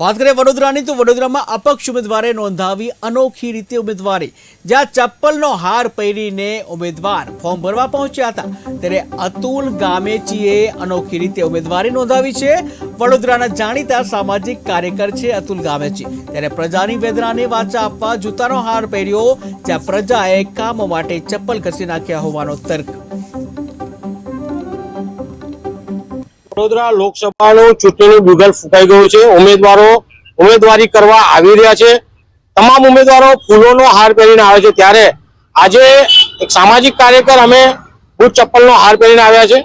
વાત કરીએ વડોદરાની, તો વડોદરામાં અપક્ષ ઉમેદવારે નોંધાવી અનોખી રીતે ઉમેદવારી. જ્યાં ચપ્પલનો હાર પહેરીને ઉમેદવાર ફોર્મ ભરવા પહોંચ્યા હતા, ત્યારે અતુલ ગામેચીએ અનોખી રીતે ઉમેદવારી નોંધાવી છે. વડોદરાના જાણીતા સામાજિક કાર્યકર છે અતુલ ગામેચી ત્યારે પ્રજાની વેદનાને વાચા આપવા જૂતાનો હાર પહેર્યો, જ્યાં પ્રજાએ કામ માટે ચપ્પલ ઘસી નાખ્યા હોવાનો તર્ક વડોદરા લોકસભાનું ચૂંટણીનું બુગલ ફૂંકાઈ ગયું છે. ઉમેદવારો ઉમેદવારી કરવા આવી રહ્યા છે. તમામ ઉમેદવારો ફૂલોનો હાર પહેરીને આવે છે. ત્યારે આજે સામાજિક કાર્યકર અમે બુટ ચપ્પલનો હાર પહેરીને આવ્યા છે.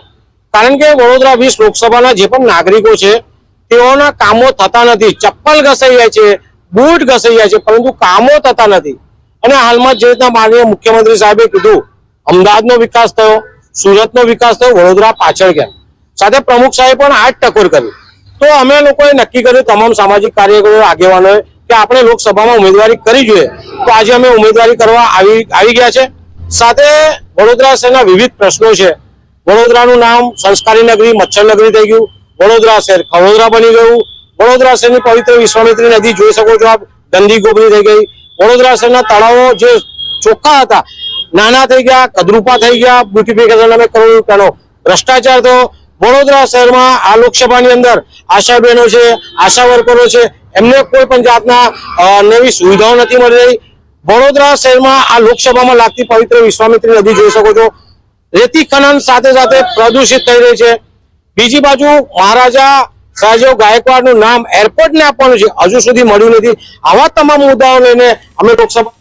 કારણ કે વડોદરા વીસ લોકસભાના જે પણ નાગરિકો છે, તેઓના કામો થતા નથી. ચપ્પલ ઘસાઈ જાય છે, બૂટ ઘસાઈ જાય છે, પરંતુ કામો થતા નથી. અને હાલમાં જે રીતના માનનીય મુખ્યમંત્રી સાહેબે કીધું, અમદાવાદનો વિકાસ થયો, સુરતનો વિકાસ થયો, વડોદરા પાછળ ગયા. સાથે પ્રમુખ સાહેબ પણ આ જ ટકોર કરી. તો અમે લોકોએ નક્કી કર્યું, તમામ સામાજિક કાર્યકરો આગેવાનોએ કે આપણે લોકસભામાં ઉમેદવારી કરી જોઈએ. તો આજે અમે ઉમેદવારી કરવા આવી ગયા છે. સાથે વડોદરા શહેરના વિવિધ પ્રશ્નો છે. વડોદરાનું નામ સંસ્કારી નગરી, મચ્છર નગરી થઈ ગયું. વડોદરા શહેર ખવડોદરા બની ગયું. વડોદરા શહેરની પવિત્ર વિશ્વામિત્રી નદી જોઈ શકો છો આપ. ગંદી ગોબરી થઈ ગઈ. વડોદરા શહેરના તળાવો જે ચોખ્ખા હતા, નાના થઈ ગયા, કદરૂપા થઈ ગયા. બ્યુટિફિકેશન અમે કરોડ રૂપિયાનો ભ્રષ્ટાચાર તો વડોદરા શહેરમાં આ લોકસભાની અંદર આશા બહેનો છે, આશા વર્કરો છે, એમને કોઈ પણ જાતના નવી સુવિધાઓ નથી મળી રહી. વડોદરા શહેરમાં આ લોકસભામાં લાગતી પવિત્ર વિશ્વામિત્રી નદી જોઈ શકો છો. રેતી ખનન સાથે સાથે પ્રદૂષિત થઈ રહી છે. બીજી બાજુ મહારાજા સયાજીરાવ ગાયકવાડનું નામ એરપોર્ટને આપવાનું છે. હજુ સુધી મળ્યું નથી. આવા તમામ મુદ્દાઓ લઈને અમે લોકસભા